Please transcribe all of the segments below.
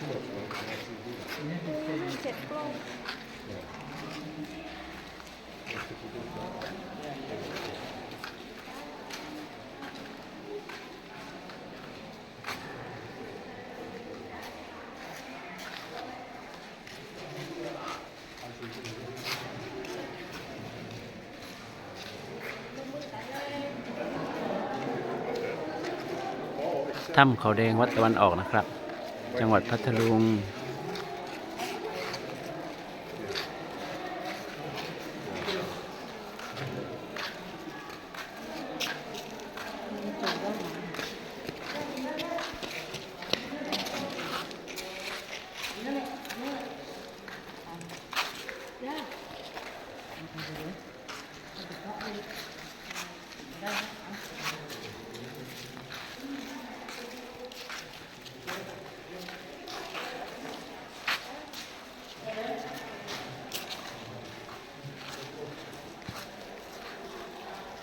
เจ็ดกล้องถ้ำเขาแดงวัดตะวันออกนะครับ จังหวัดพัทลุง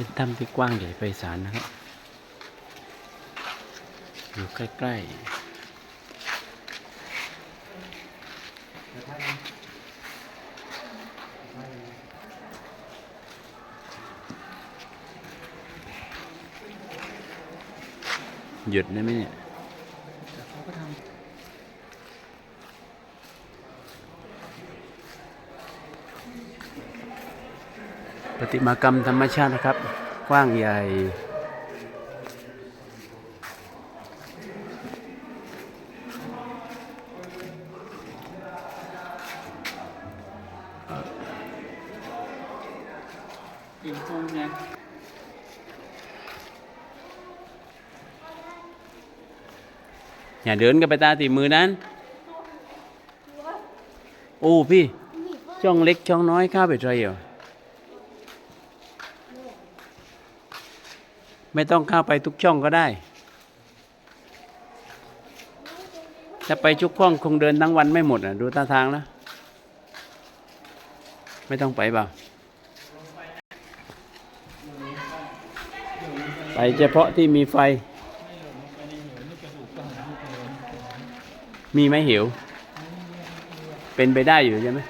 เป็นถ้ำที่กว้างใหญ่ไพศาลนะครับ อยู่ใกล้ๆ หยุดได้ไหมเนี่ย ประติมากรรมธรรมชาตินะครับ กว้างใหญ่กินปูนไงอย่าเดินกันไปตาตีมือนั้น โอ้พี่ ช่องเล็กช่องน้อยเข้าไปใจเหรอ ไม่ต้องเข้าไปทุกช่องก็ได้ ถ้าไปทุกช่องคงเดินทั้งวันไม่หมดอะ ดูท่าทางแล้ว ไม่ต้องไปเปล่าไปเฉพาะที่มีไฟ มีไหมหิว เป็นไปได้อยู่ใช่ไหม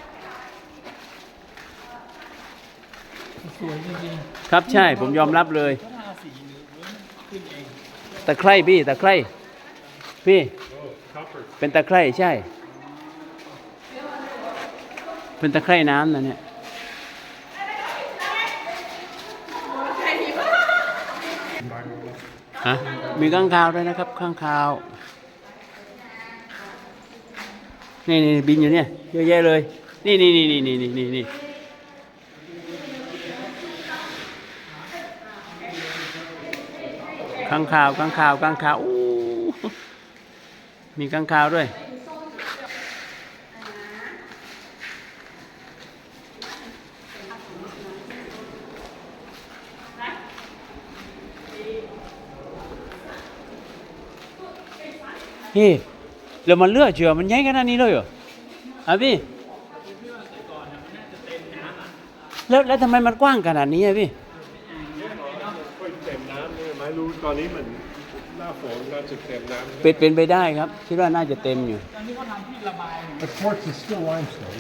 ครับใช่ผมยอมรับเลย ๆก็ทาสีหรือขึ้นเอง ตะไคร่พี่ตะไคร่พี่ เป็นตะไคร่ใช่ เป็นตะไคร่น้ำนะเนี่ยฮะมีข้างคาวด้วยนะครับข้างคาวนี่นี่บินอยู่เนี่ยเยอะแยะเลย นี่นี่นี่นี่นี่นี่นี่ ข้างคาวข้างคาวข้างคาวมีข้างคาวด้วยเฮ้แล้วมันเลือดเชื่อมันใหญ่ขนาดนี้เลยเหรออะพี่แล้วแล้วทำไมมันกว้างขนาดนี้อะพี่ ค่อยเต็มน้ำเนี่ยไม่รู้ ตอนนี้มันหน้าฝนน่าจะเต็มน้ำเป็นเป็นไปได้ครับ คิดว่าน่าจะเต็มอยู่ตอนนี้เขาทำที่ระบาย But quartz is still limestone.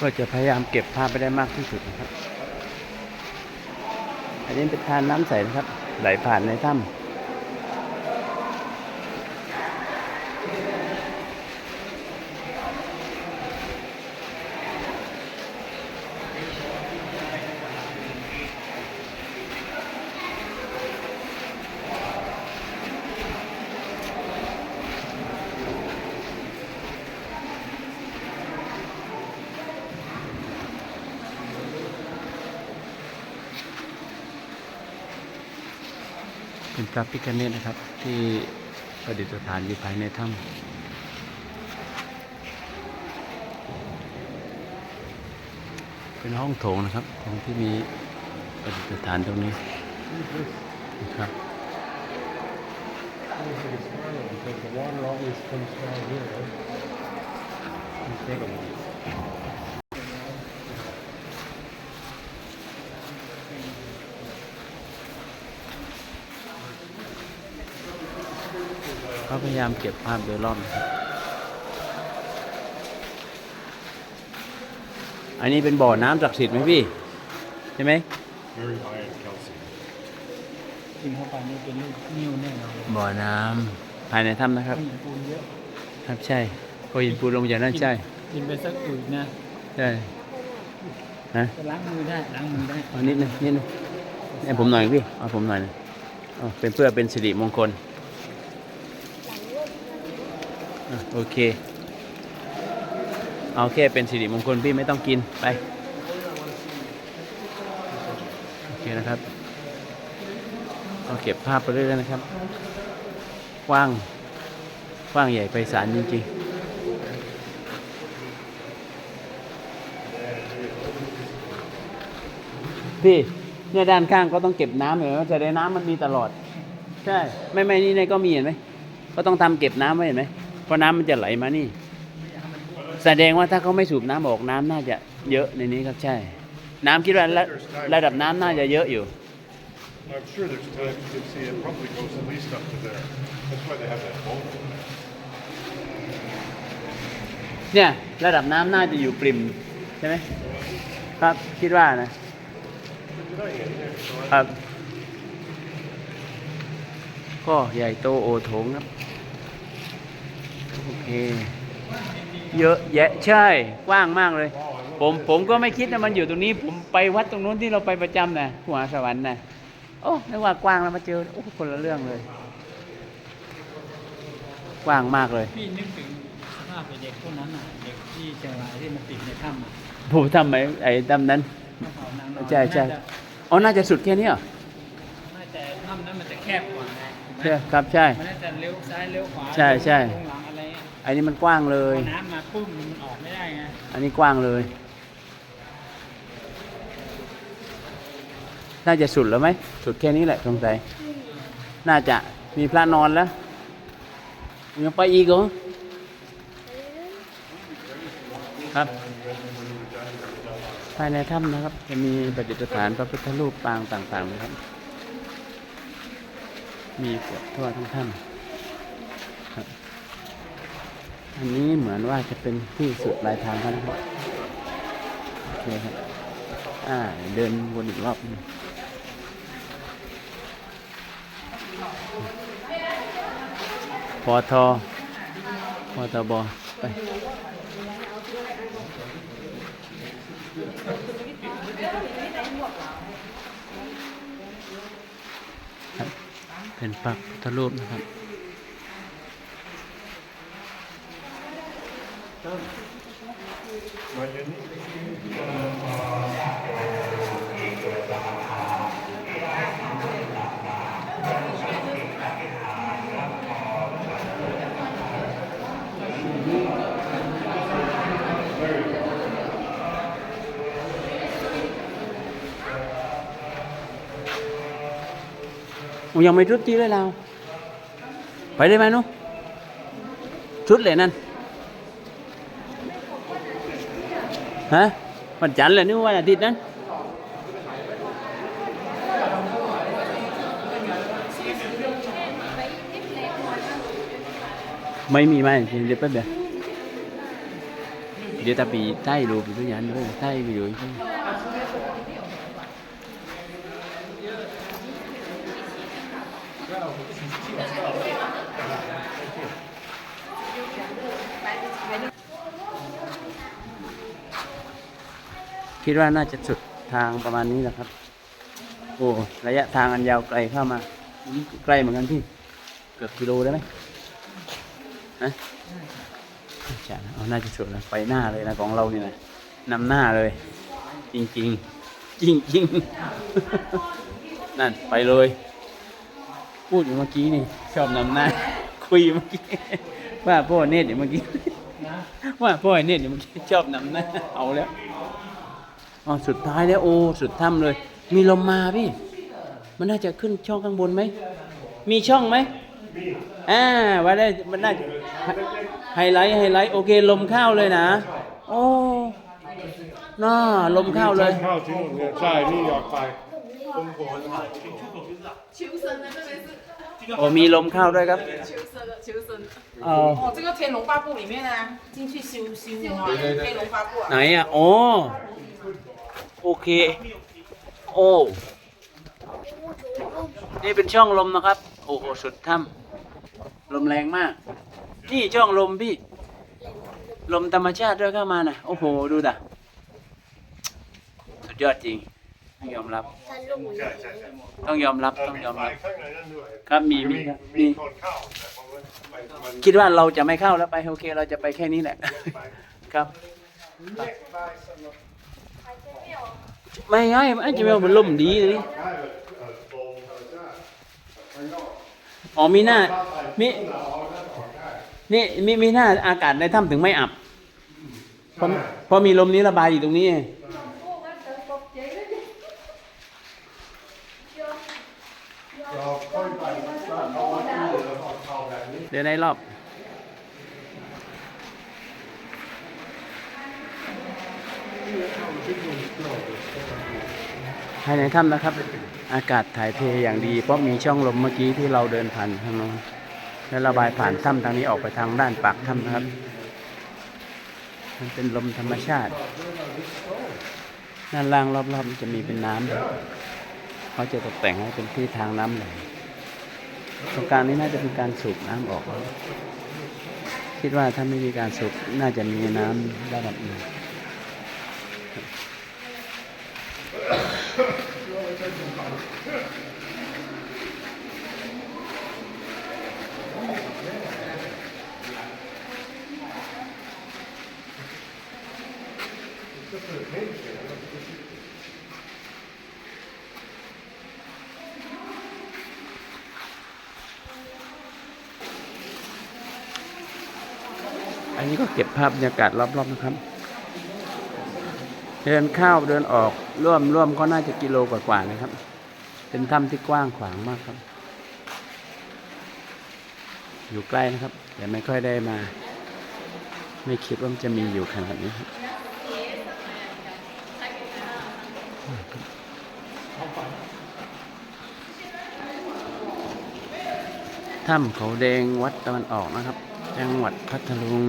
ก็จะพยายามเก็บภาพไปได้มากที่สุดนะครับ อันนี้เป็นทานน้ำใสนะครับ ไหลผ่านในถ้ำ พระพิคเนตนะครับ ที่ประดิษฐานอยู่ภายในถ้ำเป็นห้องโถงนะครับ ของที่มีประดิษฐานตรงนี้นะครับ Incredible. เขาพ ยายามเก็บภาพโดยรอบนะครับอันนี้เป็นบ่อน้ำศักดิ์สิทธิ์ไหมพี่ ใช่ไหม very high in calcium กินเข้าไปนี่เป็นลูกนิ้วแน่นอนบ่อน้ำภายในถ้ำนะครับไม่เห็นปูนเยอะ ครับใช่พอหินปูนลงจากนั้นใช่ กินไปสักอึกนะใช่ฮะจะล้างมือได้ล้างมือได้เอานิดนึงนิดนึงให้ผมหน่อยพี่เอาผมหน่อยหนึงเอาเป็นเพื่อเป็นสิริมงคลอะ โอเค เอาแค่เป็นสิริมงคลพี่ไม่ต้องกินไป โอเคนะครับเอาเก็บภาพไปเรื่อยๆนะครับ กว้าง กว้างใหญ่ไพศาลจริง ๆพี่เนี่ยด้านข้างก็ต้องเก็บน้ำเหรอจะได้น้ำมันมีตลอด ใช่ ไม่ไม่นี่ในก็มีเห็นไหมก็ต้องทำเก็บน้ำไว้เห็นไหม เพราะน้ำมันจะไหลมานี่ แสดงว่าถ้าเขาไม่สูบน้ำออกน้ำน่าจะเยอะในนี้ครับใช่ น้ำคิดว่าระระดับน้ำน่าจะเยอะอยู่ I'm sure there's times you can see it probably goes at least up to there that's why they have that boat เนี่ยระดับน้ำน่าจะอยู่ปริมใช่ไหมครับคิดว่านะครับก็ใหญ่โตโอโถงครับ โอเค เยอะแยะใช่กว้างมากเลย ผมผมก็ไม่คิดนะมันอยู่ตรงนี้ ผมไปวัดตรงนู้นที่เราไปประจำนะหัวสวรรค์นะโอ้นึกว่ากว้างแล้วมาเจอโอ้คนละเรื่องเลย กว้างมากเลยพี่นึกถึงสภาพเด็กพวกนั้นน่ะเด็กที่เชียงรายที่มันติดในถ้ำอะผมทำไมไอ้ดำนั้นมะพร้าวนางนอนใช่ใช่น่าจะอ๋อน่าจะสุดแค่นี้เหรอน่าจะถ้ำนั้นมันจะแคบกว่าไงถูกไหมใช่ครับใช่มันน่าจะเลี้ยวซ้ายเลี้ยวขวาใช่ใช่ลงหลัง อะไรเงี้ยอันนี้มันกว้างเลพอยน้ำมาปุ้มมันออกไม่ได้ไงอันนี้กว้างเลย น่าจะสุดแล้วไหม สุดแค่นี้แหละสงสัย น่าจะมีพระนอนแล้วยังไปอีกเหรอ ครับ ภายในถ้ำนะครับ จะมีประดิษฐานพระพุทธรูปปางต่างๆนะครับ มีเกือบทั่วทั้งถ้ำครับ อันนี้เหมือนว่าจะเป็นที่สุดปลายทางแล้วนะครับโอเคครับอ่าเดินวนอีกรอบหนึงพอทอพอทบไปเป็นพระพุทธรูปนะครับ มาเย็นนี่โอ้ยังไม่ชุดที่เลยเราไปได้ไหมนุ๊กชุดเลยนั่น ฮะวันจันทร์เลยนึกว่าวันอาทิตย์นั้นไม่มีไหมเดี๋ยวแป๊บเดียวเดี๋ยวตาปีใต้รูปอยู่ตัวอย่างด้วยใต้วิดีโออ คิดว่าน่าจะสุดทางประมาณนี้แหละครับ โอ้ระยะทางอันยาวไกลเข้ามาใกล้เหมือนกันพี่ เกือบกิโลได้ไหมฮะใช่นะเอาน่าจะสุดแล้วไปหน้าเลยนะของเรานี่นะนำหน้าเลย จริงจริงจริงจริงนั่นไปเลย พูดอยู่เมื่อกี้นี่ชอบนำหน้า คุยเมื่อกี้ว่าพ่อเนตรอยู่เมื่อกี้ว่าพ่อเนตรอยู่เมื่อกี้ชอบนำหน้าเอาแล้ว อ๋อสุดท้ายแล้วโอ้สุดถ้ำเลย มีลมมาพี่ มันน่าจะขึ้นช่องข้างบนไหม มีช่องไหมอ่าว่าได้มันน่าจะไฮไลท์ไฮไลท์โอเค ลมเข้าเลยนะ โอ้น่าลมเข้าเลย ข้าวที่นู่นเนี่ยใช่ นี่อยากไป โอ้มีลมเข้าด้วยครับ 求生 的求生。 เอา 哦，这个《天龙八部》里面呢，进去修修啊，《天龙八部》 ไหน 啊。 อ่ะ โอ้ โอเค โอ้นี่เป็นช่องลมนะครับ โอ้โหสุดถ้ำลมแรงมาก นี่ช่องลมพี่ ลมธรรมชาติด้วยเข้ามานะโอ้โห ดูด่ะสุดยอดจริงต้องยอมรับ ต้องยอมรับต้องยอมรับ ครับมีมีครับมีคิดว่าเราจะไม่เข้าแล้วไปโอเค เราจะไปแค่นี้แหละ ครับ ไม่ง่ายมันอาจจะเป็นล่มดีเลยอ๋อมีหน้ามีนี่มีมีหน้าอากาศในถ้ำถึงไม่อับพอพรมีลมนี้ระบายอยู่ตรงนี้เดี๋ยวในรอบ ภายในถ้ำนะครับ อากาศถ่ายเทอย่างดี เพราะมีช่องลมเมื่อกี้ที่เราเดินผ่านทางโน้นแล้วระบายผ่านถ้ำทางนี้ออกไปทางด้านปากถ้ำนะครับ มันเป็นลมธรรมชาติด้านล่างรอบๆมันจะมีเป็นน้ำเขาจะตกแต่งให้เป็นที่ทางน้ำไหลตรงกลางนี้น่าจะเป็นการสูบน้ำออก คิดว่าถ้าไม่มีการสูบน่าจะมีน้ำระดับหนึ่ง นี้ก็เก็บภาพบรรยากาศรอบๆนะครับ เดินเข้าเดินออกร่วมร่วมก็น่าจะกิโลกว่าๆนะครับ เป็นถ้ำที่กว้างขวางมากครับ อยู่ใกล้นะครับ แต่ไม่ค่อยได้มา ไม่คิดว่ามันจะมีอยู่ขนาดนี้ครับถ้ำเขาแดงวัดตะวันออกนะครับ จังหวัดพัทลุง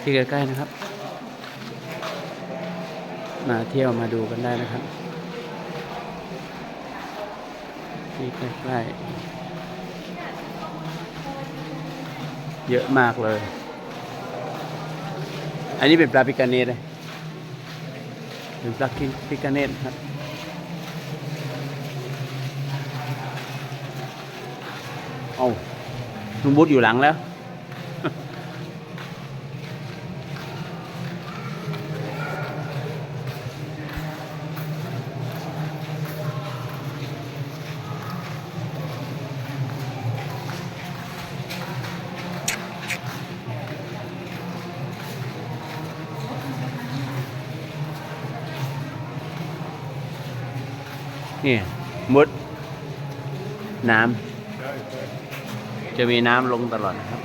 ที่ใกล้ๆนะครับ มาเที่ยวมาดูกันได้นะครับที่ใกล้ๆเยอะมากเลย อันนี้เป็นปลาปิกาเนตเลยเป็นปลาคินปิกาเนตครับเอาลุงบุ๊ดอยู่หลังแล้ว นี่มุด น้ำจะมีน้ำลงตลอดนะครับ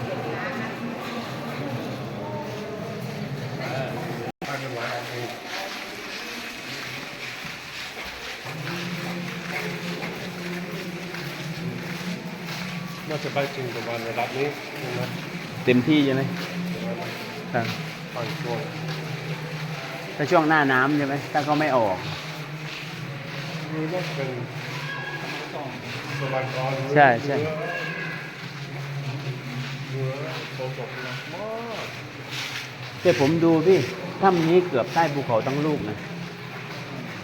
น่าจะไปถึงประมาณระดับนี้ใช่ไหมเต็มที่ใช่ไหมครับบางช่วงถ้าช่วงหน้าน้ำใช่ไหมถ้าเขาไม่ออก นี่น่าเป็นสมัยก่อนใช่ใช่เรือโตตกหนักมากแต่ผมดูพี่ถ้ำนี้เกือบใต้ภูเขาทั้งลูกนะ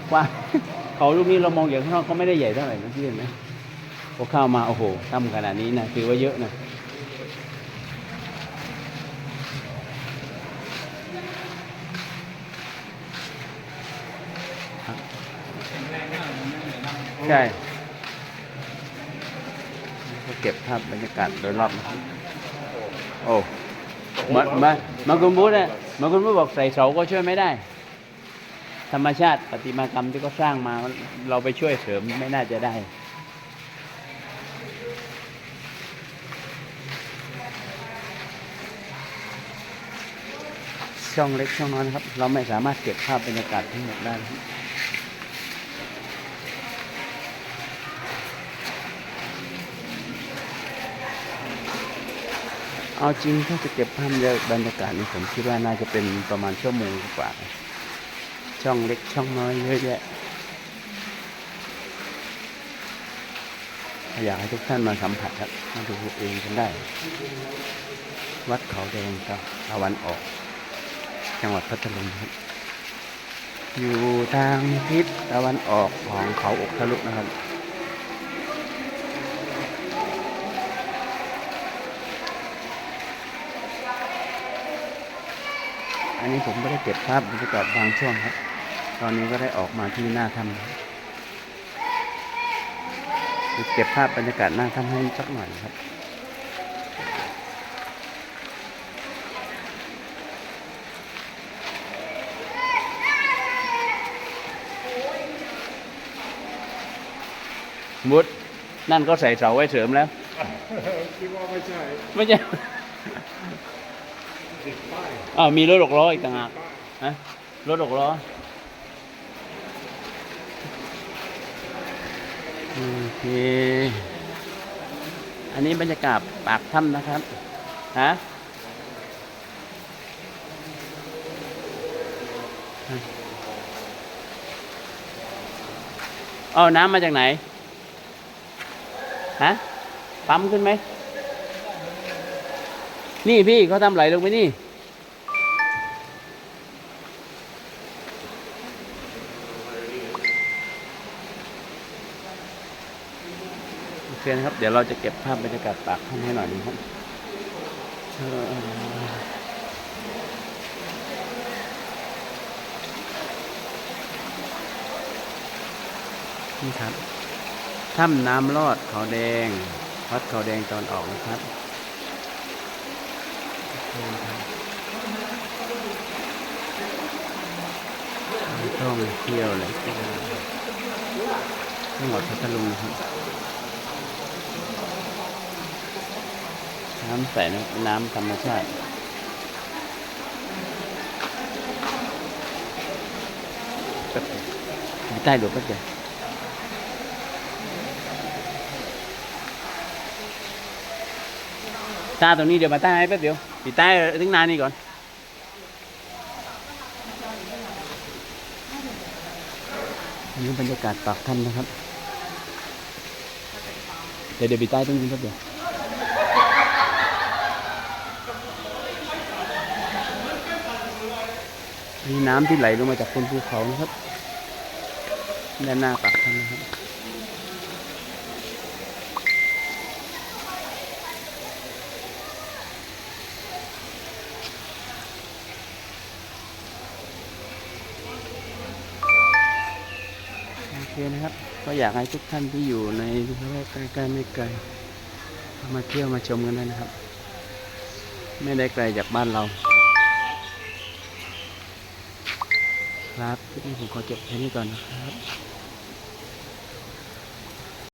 กว่าเขาลูกนี้เรามองอย่างข้างนอกก็ไม่ได้ใหญ่เท่าไหร่นะพี่เห็นไหมพอเข้ามาโอ้โหถ้ำขนาดนี้นะถือว่าเยอะนะ แข็งแรงมากเลยนะเหนื่อยมาก ใช่ก็เก็บภาพบรรยากาศโดยรอบนะครับโอ้มามามาคุณบูธเนี่ยมาคุณบูธบอกใส่เสาก็ช่วยไม่ได้ ธรรมชาติประติมากรรมที่เขาสร้างมาเราไปช่วยเสริมไม่น่าจะได้ช่องเล็กช่องน้อยนะครับ เราไม่สามารถเก็บภาพบรรยากาศทั้งหมดได้นะครับ เอาจริงถ้าจะเก็บภาพบรรยากาศนี่ผมคิดว่าน่าจะเป็นประมาณชั่วโมงกว่า ช่องเล็กช่องน้อยเยอะแยะอยากให้ทุกท่านมาสัมผัสครับมาดูเองกันได้ วัดเขาแดงครับตะวันออก จังหวัดพัทลุงครับอยู่ทางทิศตะวันออกของเขาอกทะลุนะครับ อันนี้ผมไม่ได้เก็บภาพบรรยากาศบางช่วงครับ ตอนนี้ก็ได้ออกมาที่หน้าถ้ำครับเก็บภาพบรรยากาศหน้าถ้ำให้สักหน่อยครับมุดนั่นก็ใส่เสาไว้เสริมแล้ว คิดว่าไม่ใช่ ไม่ใช่ติดป้าย อ้าวมีรถหกล้ออีกต่างหากฮะรถหกล้อโอเคอันนี้บรรยากาศปากถ้ำนะครับฮะเอาน้ำมาจากไหน ฮะ ปั๊มขึ้นไหม นี่พี่เขาทำไหลลงไปนี่ โอเคนครับ เดี๋ยวเราจะเก็บภาพบรรยากาศปากถ้ำให้หน่อยนึงครับนี่ครับถ้ำน้ำลอดเขาแดงวัดเขาแดงตอนออกนะครับโอเคครับท่องเที่ยวเลยที่จังหวัดพัทลุงครับ น้ำใสนะน้ำธรรมชาติแป๊บเดียวอยู่ใต้หลวงแป๊บเดียวตาตรงนี้เดี๋ยวมาใต้ให้แป๊บเดียวอยู่ใต้ถึงนานนี่ก่อน นี่บรรยากาศปากถ้ำนนะครับ เดี๋ยวเดี๋ยวไปใต้ตรงนี้แป๊บเดียว มีน้ำที่ไหลลงมาจากบนภูเขานะครับด้านหน้าปากถ้ำนะครับโอเคนะครับ ก็อยากให้ทุกท่านที่อยู่ในระแวกใกล้ๆไม่ไกลมาเที่ยวมาชมกันได้นะครับ ไม่ได้ไกลจากบ้านเรา ครับคลิปนี้ผมขอจบแค่นี้ก่อนนะครับ